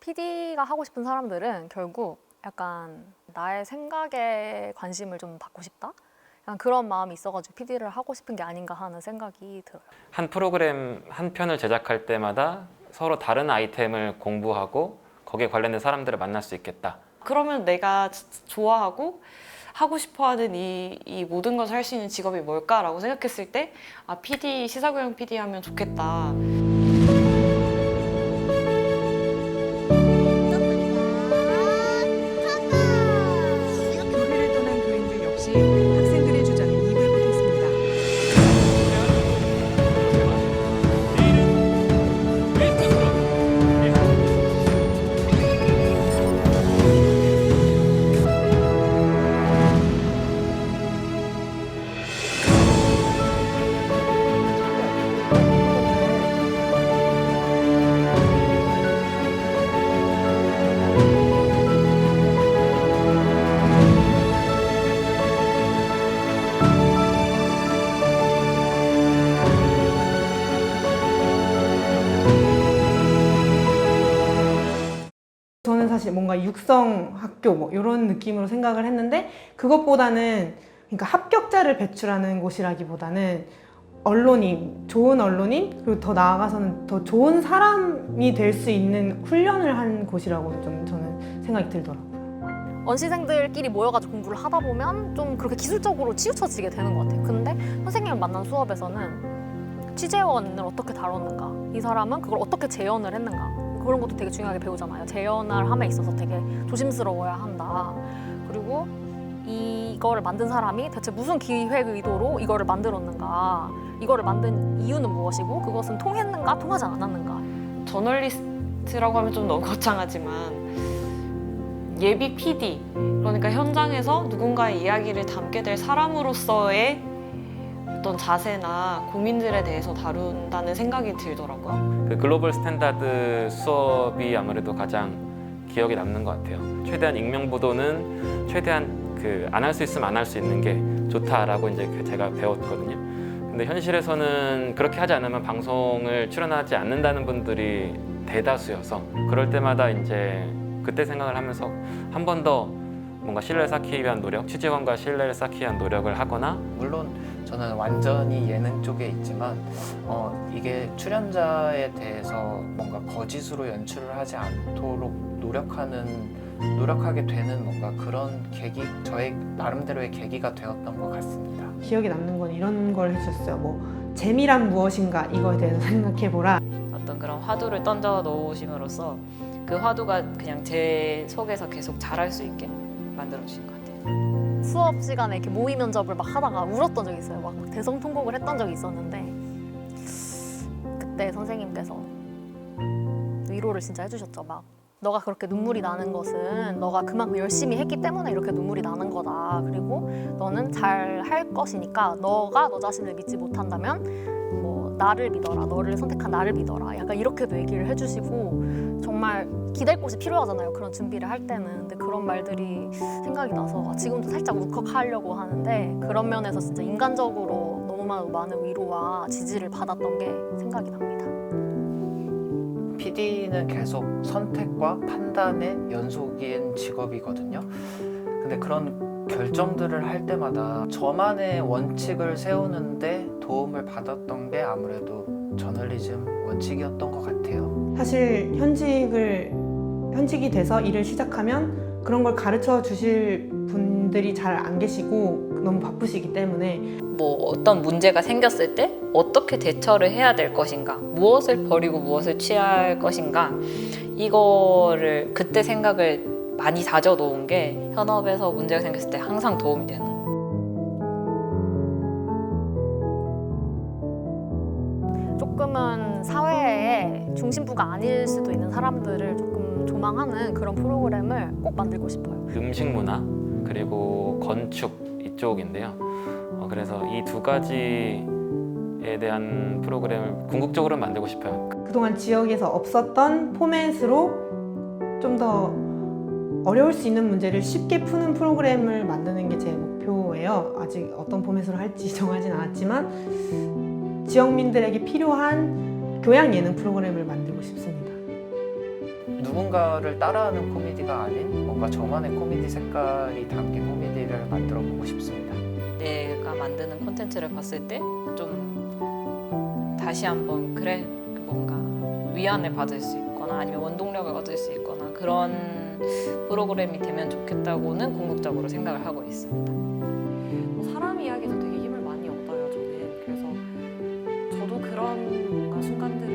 PD가 하고 싶은 사람들은 결국 약간 나의 생각에 관심을 좀 받고 싶다? 약간 그런 마음이 있어가지고 PD를 하고 싶은 게 아닌가 하는 생각이 들어요. 한 프로그램 한 편을 제작할 때마다 서로 다른 아이템을 공부하고 거기에 관련된 사람들을 만날 수 있겠다. 그러면 내가 좋아하고 하고 싶어하는 이, 이 모든 것을 할 수 있는 직업이 뭘까라고 생각했을 때 아 PD 시사교양 PD 하면 좋겠다. 사실 뭔가 육성 학교 뭐 이런 느낌으로 생각을 했는데 그것보다는 그러니까 합격자를 배출하는 곳이라기보다는 언론인, 좋은 언론인 그리고 더 나아가서는 더 좋은 사람이 될 수 있는 훈련을 한 곳이라고 좀 저는 생각이 들더라고요. 원시생들끼리 모여가지고 공부를 하다 보면 좀 그렇게 기술적으로 치우쳐지게 되는 것 같아요. 근데 선생님을 만난 수업에서는 취재원을 어떻게 다뤘는가, 이 사람은 그걸 어떻게 재현을 했는가, 그런 것도 되게 중요하게 배우잖아요. 재현을 함에 있어서 되게 조심스러워야 한다. 그리고 이거를 만든 사람이 대체 무슨 기획 의도로 이거를 만들었는가, 이거를 만든 이유는 무엇이고, 그것은 통했는가, 통하지 않았는가. 저널리스트라고 하면 좀 너무 거창하지만 예비 PD 그러니까 현장에서 누군가의 이야기를 담게 될 사람으로서의 어떤 자세나 고민들에 대해서 다룬다는 생각이 들더라고요. 그 글로벌 스탠다드 수업이 아무래도 가장 기억에 남는 것 같아요. 최대한 익명 보도는 최대한 그 안 할 수 있으면 안 할 수 있는 게 좋다라고 이제 그 제가 배웠거든요. 근데 현실에서는 그렇게 하지 않으면 방송을 출연하지 않는다는 분들이 대다수여서 그럴 때마다 이제 그때 생각을 하면서 한 번 더 뭔가 신뢰를 쌓기 위한 노력, 취재원과 신뢰를 쌓기 위한 노력을 하거나 물론 저는 완전히 예능 쪽에 있지만 어, 이게 출연자에 대해서 뭔가 거짓으로 연출을 하지 않도록 노력하는 노력하게 되는 뭔가 그런 계기 저의 나름대로의 계기가 되었던 것 같습니다. 기억에 남는 건 이런 걸 해주셨어요. 뭐 재미란 무엇인가 이거에 대해서 생각해보라. 어떤 그런 화두를 던져 놓으심으로써 그 화두가 그냥 제 속에서 계속 자랄 수 있게 만들어 주신 것 같아요. 수업 시간에 이렇게 모의 면접을 막 하다가 울었던 적이 있어요. 막 대성통곡을 했던 적이 있었는데 그때 선생님께서 위로를 진짜 해주셨죠. 막 너가 그렇게 눈물이 나는 것은 너가 그만큼 열심히 했기 때문에 이렇게 눈물이 나는 거다. 그리고 너는 잘 할 것이니까 너가 너 자신을 믿지 못한다면 뭐 나를 믿어라. 너를 선택한 나를 믿어라. 약간 이렇게도 얘기를 해주시고 정말 기댈 곳이 필요하잖아요. 그런 준비를 할 때는. 근데 그런 말들이 생각이 나서 지금도 살짝 울컥하려고 하는데 그런 면에서 진짜 인간적으로 너무 많은 위로와 지지를 받았던 게 생각이 납니다. PD는 계속 선택과 판단의 연속인 직업이거든요. 근데 그런 결정들을 할 때마다 저만의 원칙을 세우는데 도움을 받았던 게 아무래도 저널리즘 원칙이었던 것 같아요. 사실 현직을 현직이 돼서 일을 시작하면 그런 걸 가르쳐 주실 분들이 잘 안 계시고 너무 바쁘시기 때문에 뭐 어떤 문제가 생겼을 때 어떻게 대처를 해야 될 것인가, 무엇을 버리고 무엇을 취할 것인가, 이거를 그때 생각을 많이 다져 놓은 게 현업에서 문제가 생겼을 때 항상 도움이 되는 사회의 중심부가 아닐 수도 있는 사람들을 조금 조망하는 그런 프로그램을 꼭 만들고 싶어요. 음식 문화 그리고 건축 이쪽인데요. 어, 그래서 이 두 가지에 대한 프로그램을 궁극적으로 만들고 싶어요. 그동안 지역에서 없었던 포맷으로 좀 더 어려울 수 있는 문제를 쉽게 푸는 프로그램을 만드는 게 제 목표예요. 아직 어떤 포맷으로 할지 정하진 않았지만 지역민들에게 필요한 교양 예능 프로그램을 만들고 싶습니다. 누군가를 따라하는 코미디가 아닌 뭔가 저만의 코미디 색깔이 담긴 코미디를 만들어 보고 싶습니다. 내가 만드는 콘텐츠를 봤을 때 좀 다시 한번 그래 그 뭔가 위안을 받을 수 있거나 아니면 원동력을 얻을 수 있거나 그런 프로그램이 되면 좋겠다고는 궁극적으로 생각을 하고 있습니다. 사람 이야기도 되게 순간들